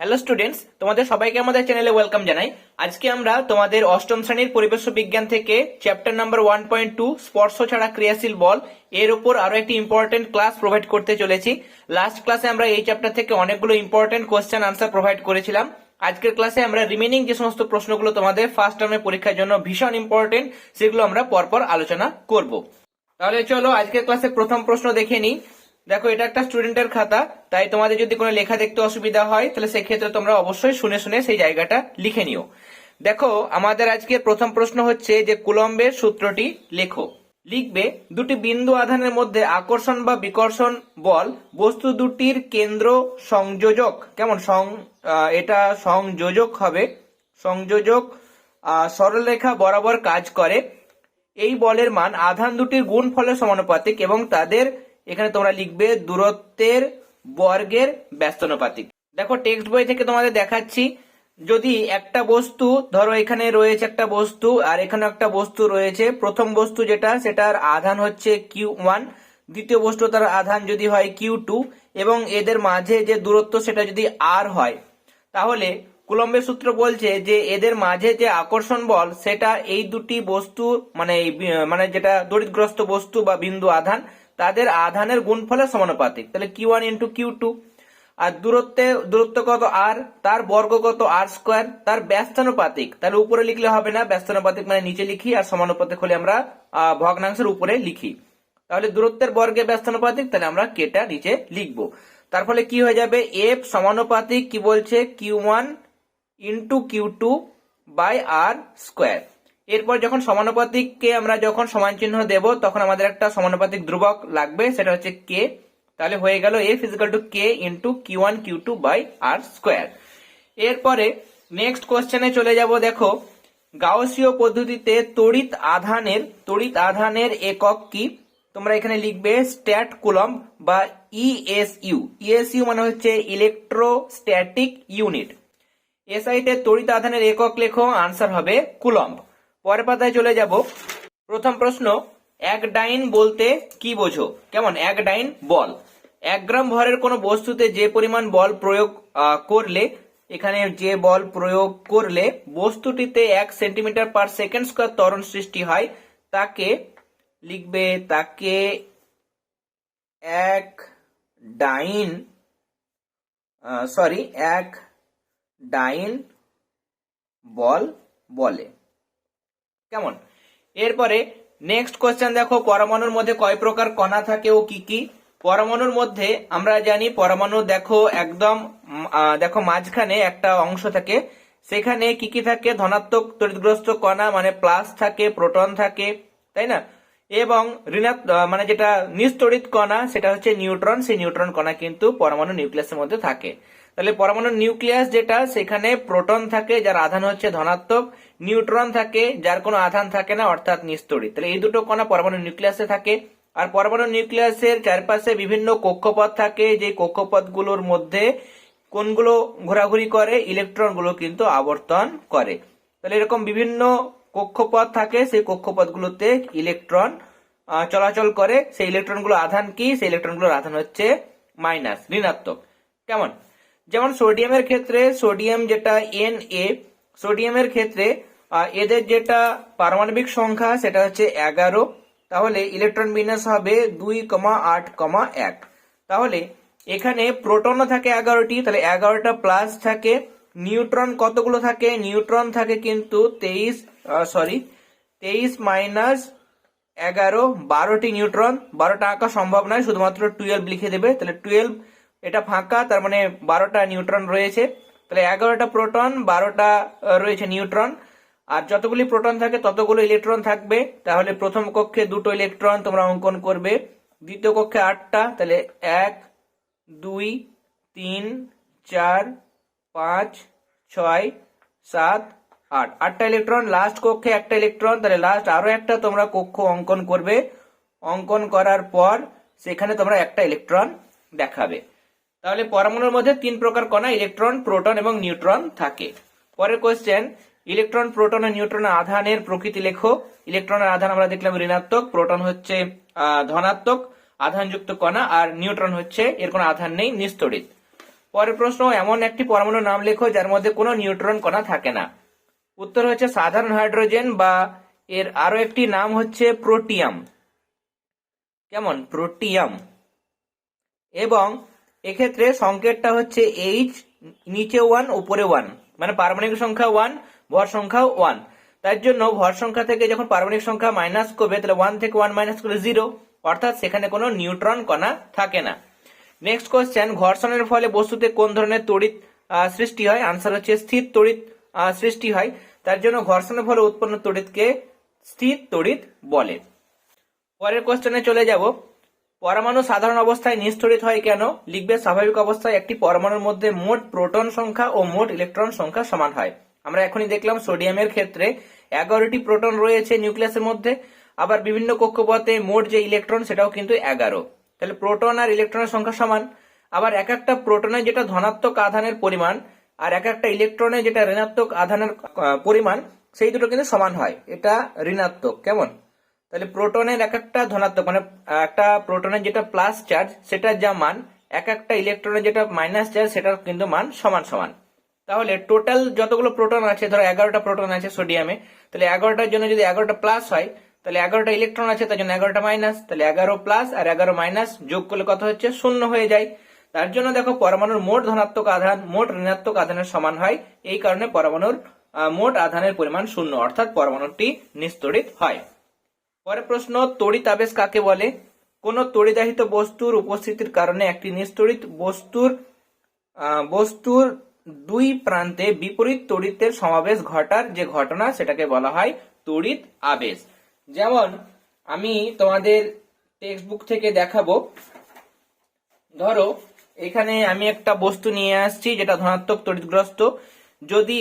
Hello students তোমাদের সবাইকে আমাদের চ্যানেলে ওয়েলকাম জানাই। আজকে আমরা তোমাদের অষ্টম শ্রেণির পরিবেশ বিজ্ঞান থেকে chapter number one point two স্পর্শ ছাড়া ক্রিয়াশীল বল, এর উপর আরও একটি ইম্পর্টেন্ট ক্লাস প্রোভাইড করতে চলেছি। লাস্ট ক্লাসে আমরা এই চ্যাপ্টার থেকে অনেকগুলো ইম্পর্টেন্ট কোয়েশ্চেন আনসার প্রোভাইড করেছিলাম। আজকের ক্লাসে আমরা রিমেনিং যে সমস্ত প্রশ্নগুলো তোমাদের ফার্স্ট টার্মের পরীক্ষার জন্য ভীষণ ইম্পর্টেন্ট সেগুলো আমরা পরপর আলোচনা করব। তাহলে চলো আজকের ক্লাসে প্রথম প্রশ্ন দেখে নিই। দেখো, এটা একটা স্টুডেন্টের খাতা, তাই তোমাদের যদি কোনো লেখা দেখতে অসুবিধা হয়, তাহলে সেক্ষেত্রে তোমরা অবশ্যই শুনে শুনে সেই জায়গাটা লিখে নিও। দেখো, আমাদের আজকে প্রথম প্রশ্ন হচ্ছে যে কুলম্বের সূত্রটি লেখো। লিখবে, দুটি বিন্দু আধানের মধ্যে আকর্ষণ বা বিকর্ষণ বল, বস্তু দুটির কেন্দ্র সংযোজক, কেমন? সং এটা সংযোজক হবে, সংযোজক সরলরেখা বরাবর কাজ করে। এই বলের মান আধান দুটির গুণ ফলের সমানুপাতিক এবং তাদের এখানে তোমরা লিখবে দূরত্বের বর্গের ব্যস্তানুপাতিক। দেখো টেক্সট বই থেকে তোমাদের দেখাচ্ছি, যদি একটা বস্তু, ধরো এখানে রয়েছে একটা বস্তু, আর এখানে একটা বস্তু রয়েছে, প্রথম বস্তু যেটা, সেটার আধান হচ্ছে কিউ ওয়ান দ্বিতীয় বস্তু তার আধান যদি হয় কিউ টু এবং এদের মাঝে যে দূরত্ব সেটা যদি আর হয়, তাহলে কুলম্বের সূত্র বলছে যে এদের মাঝে যে আকর্ষণ বল, সেটা এই দুটি বস্তু মানে মানে যেটা দরিদ্রগ্রস্ত বস্তু বা বিন্দু আধান তাদের আধানের গুণফলের সমানুপাতিক। তাহলে Q one into Q two আর দূরত্বে দূরত্ব কত আর তার বর্গ কত আর স্কোয়ার তার ব্যস্তানুপাতিক। তাহলে উপরে লিখলে হবে না, ব্যস্তানুপাতিক মানে নিচে লিখি, আর সমানুপাতিক হলে আমরা ভগ্নাংশের উপরে লিখি। তাহলে দূরত্বের বর্গে ব্যস্তানুপাতিক, তাহলে আমরা কেটা নিচে লিখব। তার ফলে কি হয়ে যাবে? এফ সমানুপাতিক কি বলছে? Q one into Q two by R square এরপর যখন সমানুপাতিককে আমরা যখন সমান চিহ্ন দেব, তখন আমাদের একটা সমানুপাতিক ধ্রুবক লাগবে, সেটা হচ্ছে কে তাহলে হয়ে গেল F equal to K into Q one Q two by R square এরপরে নেক্সট কোশ্চেনে চলে যাব, দেখো। গাউসীয় পদ্ধতিতে তড়িৎ আধানের তড়িৎ আধানের একক কি? তোমরা এখানে লিখবে স্ট্যাট কুলম বা E ইএসইউ ইএসইউ মানে হচ্ছে ইলেকট্রোস্ট্যাটিক ইউনিট এসআইতে তড়িৎ আধানের একক লেখো আনসার হবে কুলম্ব পরের পাতায় চলে যাব। প্রথম প্রশ্ন, এক ডাইন বলতে কি বোঝো? কেমন? এক ডাইন বল। এক গ্রাম ভরের কোনো বস্তুতে যে পরিমাণ বল প্রয়োগ করলে, এখানে যে বল প্রয়োগ করলে বস্তুটিতে এক সেন্টিমিটার পার সেকেন্ড স্কোয়ার ত্বরণ সৃষ্টি হয়, তাকে লিখবে, তাকে এক ডাইন সরি এক ডাইন বল বলে। কেমন? এরপরে নেক্সট কোয়েশ্চেন দেখো, পরমাণুর মধ্যে কয় প্রকার কণা থাকে ও কি কি? পরমাণুর মধ্যে আমরা জানি, পরমাণু দেখো একদম দেখো মাঝখানে একটা অংশ থাকে। সেখানে কি কি থাকে? ধনাত্মক তড়িৎগ্রস্ত কণা মানে প্লাস থাকে প্রোটন থাকে, তাই না? এবং ঋণাত্ম মানে যেটা নিস্তড়িত কণা, সেটা হচ্ছে নিউট্রন। সেই নিউট্রন কণা কিন্তু পরমাণু নিউক্লিয়াসের মধ্যে থাকে। তাহলে পরমাণু নিউক্লিয়াস যেটা, সেখানে প্রোটন থাকে, যার আধান হচ্ছে ধনাত্মক। নিউট্রন থাকে, যার কোনো আধান থাকে না, অর্থাৎ নিস্তড়িত তাহলে এই দুটো কণা পরমাণু নিউক্লিয়াসে থাকে। আর পরমাণু নিউক্লিয়াসের চারপাশে বিভিন্ন কক্ষপথ থাকে, যে কক্ষপথগুলোর মধ্যে কোনগুলো ঘোরাঘুরি করে, ইলেকট্রনগুলো কিন্তু আবর্তন করে। তাহলে এরকম বিভিন্ন কক্ষপথ থাকে, সেই কক্ষপথগুলোতে ইলেকট্রন চলাচল করে। সেই ইলেকট্রনগুলো আধান কি? সেই ইলেকট্রনগুলোর আধান হচ্ছে মাইনাস, ঋণাত্মক। কেমন? যেমন সোডিয়ামের ক্ষেত্রে সোডিয়াম যেটা এন এ সোডিয়ামের ক্ষেত্রে এদের যেটা পারমাণবিক সংখ্যা সেটা হচ্ছে এগারো। তাহলে ইলেকট্রন বিন্যাস হবে দুই কমা আট কমা এক। তাহলে এখানে প্রোটনও থাকে এগারোটি, তাহলে এগারোটা প্লাস থাকে। নিউট্রন কতগুলো থাকে? নিউট্রন থাকে কিন্তু তেইশ সরি তেইশ মাইনাস এগারো, বারোটি নিউট্রন বারোটা আঁকা সম্ভব নয়, শুধুমাত্র টুয়েলভ লিখে দেবে। তাহলে টুয়েলভ এটা ফাঁকা, তার মানে বারোটা নিউট্রন রয়েছে। তাহলে এগারোটা প্রোটন বারোটা রয়েছে নিউট্রন আর যতগুলি প্রোটন থাকে, ততগুলো ইলেকট্রন থাকবে। তাহলে প্রথম কক্ষে দুটো ইলেকট্রন তোমরা অঙ্কন করবে। দ্বিতীয় কক্ষে আটটা, তাহলে এক, দুই, তিন, চার, পাঁচ, ছয়, সাত আট আটটা ইলেকট্রন লাস্ট কক্ষে একটা ইলেকট্রন তাহলে লাস্ট আরও একটা তোমরা কক্ষ অঙ্কন করবে। অঙ্কন করার পর সেখানে তোমরা একটা ইলেকট্রন দেখাবে। তাহলে পরমাণুর মধ্যে তিন প্রকার কণা ইলেকট্রন প্রোটন এবং নিউট্রন থাকে। পরের কোশ্চেন ইলেকট্রন প্রোটন ও নিউট্রনের আধানের প্রকৃতি লেখো। ইলেকট্রনের আধান আমরা দেখলাম ঋণাত্মক প্রোটন হচ্ছে ধনাত্মক, আধানযুক্ত কণা আর নিউট্রন হচ্ছে, এর কোনো আধান নেই, নিস্তড়িত। পরের প্রশ্ন, এমন একটি পরমাণুর নাম লেখো যার মধ্যে কোনো নিউট্রন কণা থাকে না। উত্তর হচ্ছে সাধারণ হাইড্রোজেন বা এর আরও একটি নাম হচ্ছে প্রোটিয়াম। কেমন? প্রোটিয়াম। এবং এক্ষেত্রে সংকেতটা হচ্ছে এইচ নিচে ওয়ান উপরে ওয়ান মানে পারমাণবিক সংখ্যা ওয়ান ভর সংখ্যা ওয়ান তার জন্য ভর সংখ্যা থেকে যখন পারমাণবিক সংখ্যা মাইনাস করবে, তাহলে ওয়ান থেকে ওয়ান মাইনাস করলে জিরো অর্থাৎ সেখানে কোনো নিউট্রন কণা থাকে না। নেক্সট কোশ্চেন ঘর্ষণের ফলে বস্তুতে কোন ধরনের তড়িৎ সৃষ্টি হয়? আনসার হচ্ছে স্থির তড়িৎ। সৃষ্টি হয়। তার জন্য ঘর্ষণের ফলে উৎপন্ন তড়িৎকে স্থির তড়িৎ বলে। পরের কোশ্চেনে চলে যাব। পরমাণু সাধারণ অবস্থায় নিস্তড়িত হয় কেন? লিখবে, স্বাভাবিক অবস্থায় একটি পরমাণুর মধ্যে মোট প্রোটন সংখ্যা ও মোট ইলেকট্রন সংখ্যা সমান হয়। আমরা এখনই দেখলাম সোডিয়ামের ক্ষেত্রে এগারোটি প্রোটন রয়েছে নিউক্লিয়াসের মধ্যে। আবার বিভিন্ন কক্ষপথে মোট যে ইলেকট্রন, সেটাও কিন্তু এগারো। তাহলে প্রোটন আর ইলেকট্রনের সংখ্যা সমান। আবার এক একটা প্রোটনের যেটা ধনাত্মক আধানের পরিমাণ আর এক একটা ইলেকট্রনে যেটা ঋণাত্মক আধানের পরিমাণ, সেই দুটো কিন্তু সমান হয়। এটা ঋণাত্মক, কেমন? তাহলে প্রোটনের এক একটা ধনাত্মক মানে একটা প্রোটনের যেটা প্লাস চার্জ সেটার যা মান, এক একটা ইলেকট্রনের যেটা মাইনাস চার্জ সেটার কিন্তু মান সমান সমান। তাহলে টোটাল যতগুলো প্রোটন আছে, ধরো এগারোটা প্রোটন আছে সোডিয়ামে তাহলে এগারোটার জন্য যদি এগারোটা প্লাস হয়, তাহলে এগারোটা ইলেকট্রন আছে, তার জন্য এগারোটা মাইনাস তাহলে এগারো প্লাস আর এগারো মাইনাস যোগ করলে কত হচ্ছে? শূন্য হয়ে যায়। তার জন্য দেখো পরমাণুর মোট ধনাত্মক আধান, মোট ঋণাত্মক আধানের সমান হয়। এই কারণে পরমাণুর মোট আধানের পরিমাণ শূন্য, অর্থাৎ পরমাণুটি নিস্তড়িত হয়। পরের প্রশ্ন, তড়িৎ আবেশ কাকে বলে? কোন তড়িদাহিত বস্তুর উপস্থিতির কারণে একটি নিস্তড়িত বস্তুর বস্তুর দুই প্রান্তে বিপরীত তড়িতের সমাবেশ ঘটার যে ঘটনা, সেটাকে বলা হয় তড়িৎ আবেশ। যেমন, আমি তোমাদের টেক্সট বুক থেকে দেখাবো। ধরো এখানে আমি একটা বস্তু নিয়ে আসছি, যেটা ধনাত্মক তড়িৎগ্রস্ত। যদি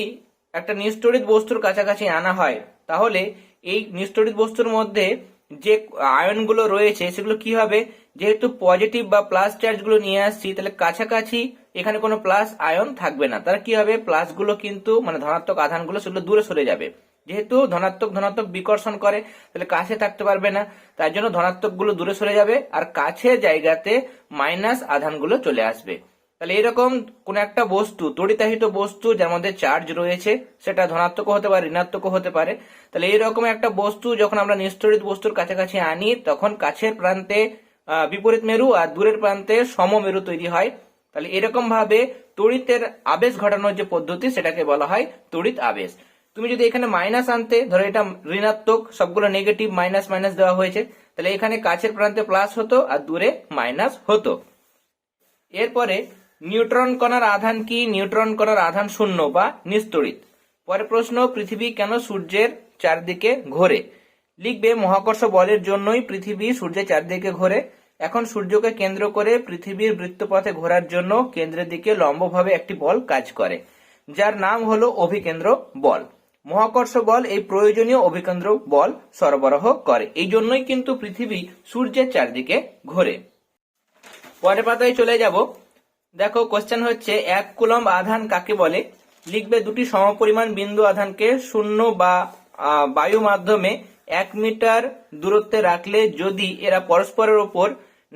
একটা নিস্তড়িত বস্তুর কাছাকাছি আনা হয়, তাহলে এই নিস্তড়িত বস্তুর মধ্যে যে আয়নগুলো রয়েছে, সেগুলো কি হবে? যেহেতু পজিটিভ বা প্লাস চার্জগুলো নিয়ে আসছি, তাহলে কাছাকাছি এখানে কোনো প্লাস আয়ন থাকবে না। তার কি হবে? প্লাসগুলো কিন্তু মানে ধনাত্মক আধানগুলো, সেগুলো দূরে সরে যাবে। যেহেতু ধনাত্মক ধনাত্মক বিকর্ষণ করে, তাহলে কাছে থাকতে পারবে না। তার জন্য ধনাত্মকগুলো দূরে সরে যাবে আর কাছের জায়গাতে মাইনাস আধানগুলো চলে আসবে। তাহলে এরকম কোন একটা বস্তু, তড়িতাহিত বস্তু যার মধ্যে চার্জ রয়েছে, সেটা ধনাত্মক হতে পারে ঋণাত্মক হতে পারে। তাহলে এইরকম একটা বস্তু যখন আমরা নিস্তড়িত বস্তুর কাছাকাছি আনি, তখন কাছের প্রান্তে বিপরীত মেরু আর দূরের প্রান্তে সমমেরু তৈরি হয়। তাহলে এরকম ভাবে তড়িতের আবেশ ঘটানোর যে পদ্ধতি, সেটাকে বলা হয় তড়িৎ আবেশ। তুমি যদি এখানে মাইনাস আনতে, ধরো এটা ঋণাত্মক, সবগুলো নেগেটিভ মাইনাস মাইনাস দেওয়া হয়েছে, তাহলে এখানে কাছের প্রান্তে প্লাস হতো আর দূরে মাইনাস হতো। এরপরে নিউট্রন কণার আধান কি? নিউট্রন কণার আধান শূন্য বা নিস্তড়িত। পরের প্রশ্ন, পৃথিবী কেন সূর্যের চারদিকে ঘোরে? লিখবে, মহাকর্ষ বলের জন্যই পৃথিবী সূর্যের চারদিকে ঘোরে। এখন সূর্যকে কেন্দ্র করে পৃথিবীর বৃত্তপথে ঘোরার জন্য কেন্দ্রের দিকে লম্বভাবে একটি বল কাজ করে, যার নাম হলো অভিকেন্দ্র বল। মহাকর্ষ বল এই প্রয়োজনীয় অভিকেন্দ্র বল সরবরাহ করে। এই জন্যই কিন্তু পৃথিবী সূর্যের চারদিকে ঘোরে। পরের পাতায় চলে যাব। দেখো কোশ্চেন হচ্ছে, এক কুলম্ব আধান কাকে বলে? লিখবে দুটি সমপরিমাণ বিন্দু আধানকে শূন্য বা বায়ু মাধ্যমে এক মিটার দূরত্বে রাখলে যদি এরা পরস্পরের ওপর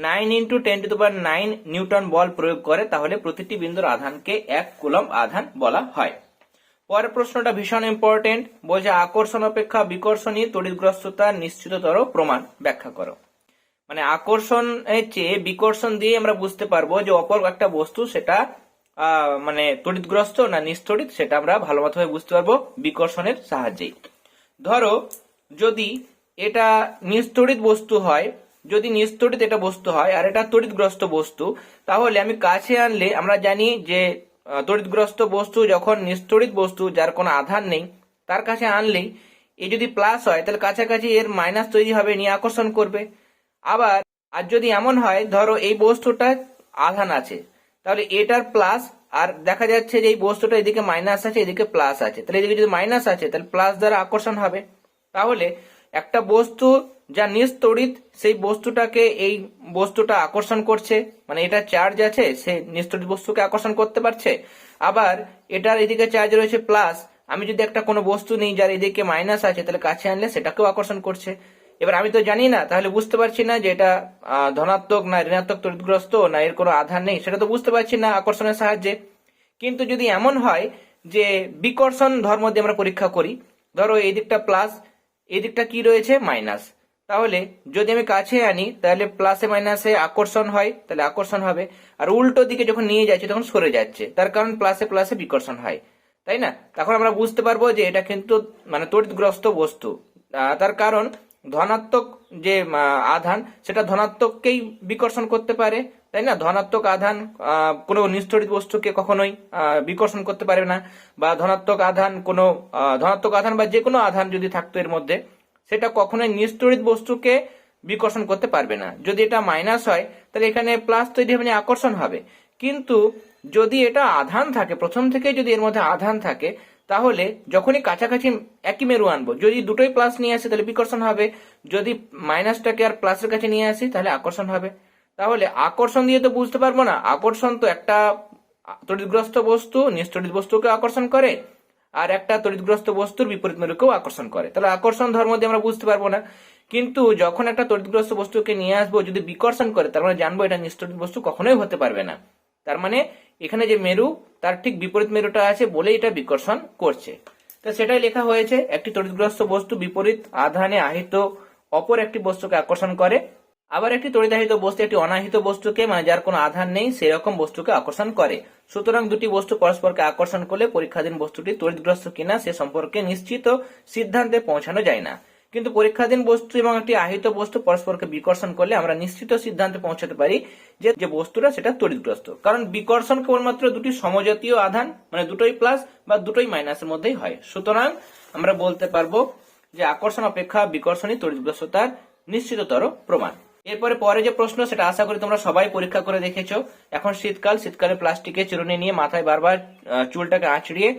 nine into ten to nine newton বল প্রয়োগ করে, তাহলে প্রতিটি বিন্দুর আধানকে এক কুলম্ব আধান বলা হয়। পরের প্রশ্নটা ভীষণ ইম্পর্টেন্ট বলছে, আকর্ষণ অপেক্ষা বিকর্ষণী তড়িৎগ্রস্ততার নিশ্চিততর প্রমাণ। ব্যাখ্যা করো। মানে আকর্ষণ চেয়ে বিকর্ষণ দিয়ে আমরা বুঝতে পারব যে অপর একটা বস্তু সেটা মানে তড়িৎগ্রস্ত না নিস্তড়িত সেটা আমরা ভালো মতোভাবে বুঝতে পারব বিকর্ষণের সাহায্যেই। ধরো, যদি এটা নিস্তড়িত বস্তু হয়, যদি নিস্তড়িত এটা বস্তু হয় আর এটা তড়িৎগ্রস্ত বস্তু, তাহলে আমি কাছে আনলে আমরা জানি যে তড়িৎগ্রস্ত বস্তু যখন, নিস্তড়িত বস্তু, যার কোনো আধার নেই, তার কাছে আনলেই এ যদি প্লাস হয়, তাহলে কাছাকাছি এর মাইনাস তৈরি হবে, নিয়ে আকর্ষণ করবে। আবার, আর যদি এমন হয়, ধরো এই বস্তুটা আধান আছে, তাহলে এটার প্লাস আর দেখা যাচ্ছে যে এই বস্তুটা এদিকে মাইনাস আছে, এদিকে প্লাস আছে। তাহলে এদিকে যদি মাইনাস আছে, তাহলে প্লাস দ্বারা আকর্ষণ হবে। তাহলে একটা বস্তু যা নিস্তড়িত সেই বস্তুটাকে এই বস্তুটা আকর্ষণ করছে মানে এটা চার্জ আছে, সে নিস্তড়িত বস্তুকে আকর্ষণ করতে পারছে। আবার এটার এদিকে চার্জ রয়েছে প্লাস আমি যদি একটা কোনো বস্তু নিই যার এদিকে মাইনাস আছে, তাহলে কাছে আনলে সেটাকেও আকর্ষণ করছে। এবার আমি তো জানি না, তাহলে বুঝতে পারছি না যে এটা ধনাত্মক না ঋণাত্মক তড়িৎগ্রস্ত, না এর কোনো আধার নেই, সেটা তো বুঝতে পারছি না আকর্ষণের সাহায্যে। কিন্তু যদি এমন হয় যে বিকর্ষণ ধর্ম দিয়ে আমরা পরীক্ষা করি, ধরো এই দিকটা প্লাস এই দিকটা কি রয়েছে? মাইনাস তাহলে যদি আমি কাছে আনি, তাহলে প্লাসে মাইনাসে আকর্ষণ হয়, তাহলে আকর্ষণ হবে। আর উল্টো দিকে যখন নিয়ে যাচ্ছে, তখন সরে যাচ্ছে। তার কারণ প্লাসে প্লাসে বিকর্ষণ হয়। তাই না? তখন আমরা বুঝতে পারব যে এটা কিন্তু মানে তড়িৎগ্রস্ত বস্তু। তার কারণ ধনাত্মক যে আধান, সেটা ধনাত্মককেই বিকর্ষণ করতে পারে। তাই না? ধনাত্মক আধান কোনো নিস্তড়িত বস্তুকে কখনোই বিকর্ষণ করতে পারে না। বা ধনাত্মক আধান কোনো ধনাত্মক আধান বা যে কোনো আধান যদি থাকতো এর মধ্যে সেটা কখনোই নিস্তড়িত বস্তুকে বিকর্ষণ করতে পারবে না। যদি এটা মাইনাস হয়, তাহলে এখানে প্লাস তৈরি হবে মানে আকর্ষণ হবে। কিন্তু যদি এটা আধান থাকে, প্রথম থেকে যদি এর মধ্যে আধান থাকে, তাহলে যখনই কাছাকাছি একই মেরু আনব, যদি দুটোই প্লাস নিয়ে আসি, তাহলে বিকর্ষণ হবে। যদি মাইনাসটাকে আর প্লাসের কাছে নিয়ে আসি, তাহলে আকর্ষণ হবে। তাহলে আকর্ষণ দিয়ে তো বুঝতে পারব না। আকর্ষণ তো একটা তড়িৎগ্রস্ত বস্তু নিস্তড়িত বস্তুকে আকর্ষণ করে। আর একটা তড়িৎগ্রস্ত বস্তুর বিপরীত মেরুকেও আকর্ষণ করে। তাহলে আকর্ষণ ধর্ম দিয়ে আমরা বুঝতে পারব না। কিন্তু যখন একটা তড়িৎগ্রস্ত বস্তুকে নিয়ে আসব, যদি বিকর্ষণ করে, তার মানে জানব এটা নিস্তড়িত বস্তু কখনোই হতে পারবে না। তার মানে এখানে যে মেরু, তার ঠিক বিপরীত মেরুটা আছে বলে এটা বিকর্ষণ করছে। তো সেটাই লেখা হয়েছে, একটি তড়িৎগ্রস্ত বস্তু বিপরীত আধানে আহিত, অপর একটি বস্তুকে আকর্ষণ করে। আবার একটি তড়িদাহিত বস্তু, একটি অনাহিত বস্তুকে মানে যার কোনো আধার নেই, সেরকম বস্তুকে আকর্ষণ করে। সুতরাং দুটি বস্তু পরস্পরকে আকর্ষণ করলে পরীক্ষাধীন বস্তুটি তড়িৎগ্রস্ত কিনা সে সম্পর্কে নিশ্চিত সিদ্ধান্তে পৌঁছানো যায় না। কিন্তু পরীক্ষাধীন বস্তু এবং একটি আহিত বস্তু পরস্পরকে বিকর্ষণ করলে আমরা নিশ্চিত সিদ্ধান্তে পৌঁছাতে পারি যে যে বস্তুটা সেটা তড়িৎগ্রস্ত। কারণ বিকর্ষণ কেবলমাত্র দুটি সমজাতীয় আধান মানে দুটোই প্লাস বা দুটোই মাইনাসের মধ্যেই হয়। সুতরাং আমরা বলতে পারব যে আকর্ষণ, অপেক্ষা, বিকর্ষণই তড়িৎগ্রস্ততার নিশ্চিততর প্রমাণ। এরপরে পরে যে প্রশ্ন, সেটা আশা করি তোমরা সবাই পরীক্ষা করে দেখেছ। এখন শীতকাল, শীতকালে প্লাস্টিকের চিরুনি নিয়ে মাথায় বারবার চুলটাকে আঁচড়িয়ে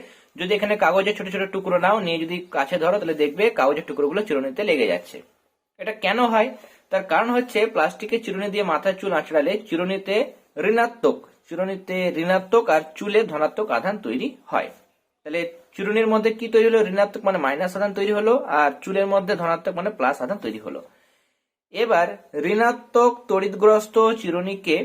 যদি এখানে কাগজের ছোট ছোট টুকরো নাও, নিয়ে যদি কাছে ধরো, তাহলে দেখবে কাগজের টুকরোগুলো চিরুনিতে লেগে যাচ্ছে। এটা কেন হয়? তার কারণ হচ্ছে প্লাস্টিকের চিরুনি দিয়ে মাথায় চুল আঁচড়ালে চিরুনিতে ঋণাত্মক চিরুনিতে ঋণাত্মক আর চুলে ধনাত্মক আধান তৈরি হয়। তাহলে চিরুনির মধ্যে কি তৈরি হলো? ঋণাত্মক মানে মাইনাস আধান তৈরি হলো, আর চুলের মধ্যে ধনাত্মক মানে প্লাস আধান তৈরি হলো। এবার ঋণাত্মক তড়িৎগ্রস্ত চিরুনিকে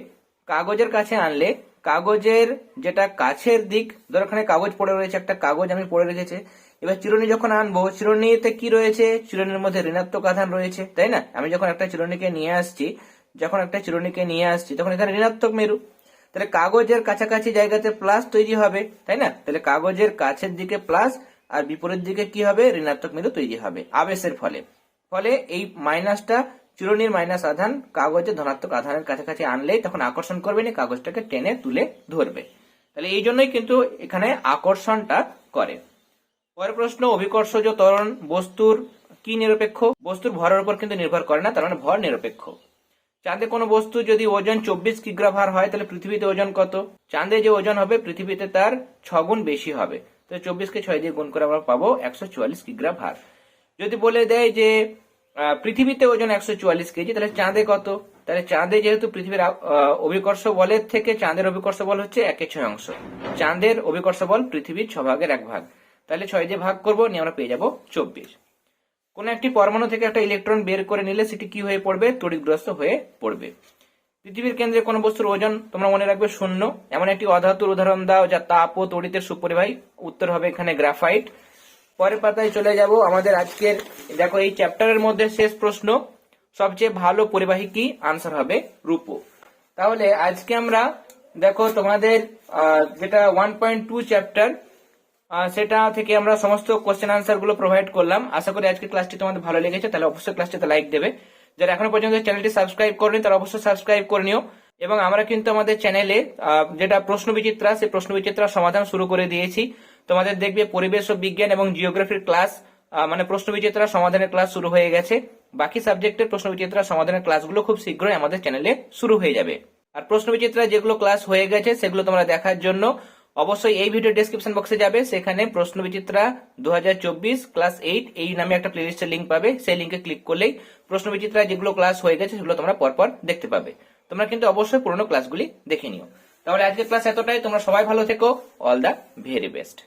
কাগজের কাছে আনলে, কাগজের যেটা কাছের দিক, ধর ওখানে কাগজ পড়ে রয়েছে, একটা কাগজ আমি পড়ে রেখেছে, এবার চিরুনি যখন আনব, চিরুনিতে কি রয়েছে? চিরুনির মধ্যে ঋণাত্মক আধান রয়েছে, তাই না? আমি যখন একটা চিরুনিকে নিয়ে আসছি, যখন একটা চিরুনিকে নিয়ে আসছি, তখন এখানে ঋণাত্মক মেরু। তাহলে কাগজের কাছাকাছি জায়গাতে প্লাস তৈরি হবে, তাই না? তাহলে কাগজের কাছের দিকে প্লাস আর বিপরীত দিকে কি হবে? ঋণাত্মক মেরু তৈরি হবে, আবেশের ফলে। ফলে এই মাইনাসটা চিরুনির মাইনাস আধান কাগজে ধনাত্মক আধানের কাছাকাছি আনলেই তখন আকর্ষণ করবে না, কাগজটাকে টেনে তুলে ধরবে। তাহলে এই জন্যই কিন্তু এখানে আকর্ষণটা করে। পরের প্রশ্ন, অভিকর্ষজ ত্বরণ বস্তুর কি নিরপেক্ষ? বস্তুর ভরের উপর কিন্তু নির্ভর করে না, তার মানে ভর নিরপেক্ষ। চাঁদে কোনো বস্তু যদি ওজন চব্বিশ কিগ্রা ভার হয়, তাহলে পৃথিবীতে ওজন কত? চাঁদে যে ওজন হবে, পৃথিবীতে তার ছ গুণ বেশি হবে। তো চব্বিশকে ছয় দিয়ে গুণ করে আমরা পাবো একশো চুয়াল্লিশ কিগ্রা ভার। যদি বলে দেয় যে পৃথিবীতে ওজন একশো চুয়াল্লিশ কেজি, তাহলে চাঁদে কত? তাহলে চাঁদে যেহেতু পৃথিবীর অভিকর্ষ বলের থেকে চাঁদের অভিকর্ষ বল হচ্ছে একে ছয় অংশ। চাঁদের অভিকর্ষ বল পৃথিবীর ছ ভাগের এক ভাগ। তাহলে ছয় দিয়ে ভাগ করব, নিয়ে আমরা পেয়ে যাব চব্বিশ। কোন একটি পরমাণু থেকে একটা ইলেকট্রন বের করে নিলে সেটি কি হয়ে পড়বে? তড়িৎগ্রস্ত হয়ে পড়বে। পৃথিবীর কেন্দ্রে কোনো বস্তুর ওজন তোমরা মনে রাখবে শূন্য। এমন একটি অধাতুর উদাহরণ দাও যা তাপ ও তড়িতের সুপরিবাহী। উত্তর হবে এখানে গ্রাফাইট। পরের পাতায় চলে যাব। আমাদের আজকের, দেখো এই চ্যাপ্টারের মধ্যে শেষ প্রশ্ন, সবচেয়ে ভালো পরিবাহী কি? আনসার হবে রূপো। তাহলে আজকে আমরা, দেখো তোমাদের যেটা ওয়ান পয়েন্ট টু চ্যাপ্টার সেটা থেকে আমরা সমস্ত কোশ্চেন আনসারগুলো প্রোভাইড করলাম। আশা করি আজকে ক্লাসটি তোমাদের ভালো লেগেছে, তাহলে অবশ্যই ক্লাসটিতে লাইক দেবে। যারা এখনও পর্যন্ত চ্যানেলটি সাবস্ক্রাইব করেনি, তারা অবশ্যই সাবস্ক্রাইব করে নিও। এবং আমরা কিন্তু আমাদের চ্যানেলে যেটা প্রশ্ন বিচিত্রা, সেই প্রশ্ন বিচিত্রার সমাধান শুরু করে দিয়েছি। তোমাদের দেখবে পরিবেশ ও বিজ্ঞান এবং জিওগ্রাফির ক্লাস মানে প্রশ্ন বিচিত্রা সমাধানের ক্লাস শুরু হয়ে গেছে। বাকি সাবজেক্টের প্রশ্ন বিচিত্রা সমাধানের ক্লাসগুলো খুব শীঘ্রই আমাদের চ্যানেলে শুরু হয়ে যাবে। আর প্রশ্ন বিচিত্রা যেগুলো ক্লাস হয়ে গেছে, সেগুলো তোমরা দেখার জন্য অবশ্যই এই ভিডিও ডেসক্রিপশন বক্সে যাবে। সেখানে প্রশ্ন বিচিত্রা দু হাজার চব্বিশ ক্লাস এইট এই নামে একটা প্লেলিস্টের লিঙ্ক পাবে। সেই লিঙ্কে ক্লিক করলেই প্রশ্ন বিচিত্রা যেগুলো ক্লাস হয়ে গেছে, সেগুলো তোমরা পরপর দেখতে পাবে। তোমরা কিন্তু অবশ্যই পুরোনো ক্লাসগুলি দেখে নিও। তাহলে আজকের ক্লাস এতটাই। তোমরা সবাই ভালো থেকো। All the very best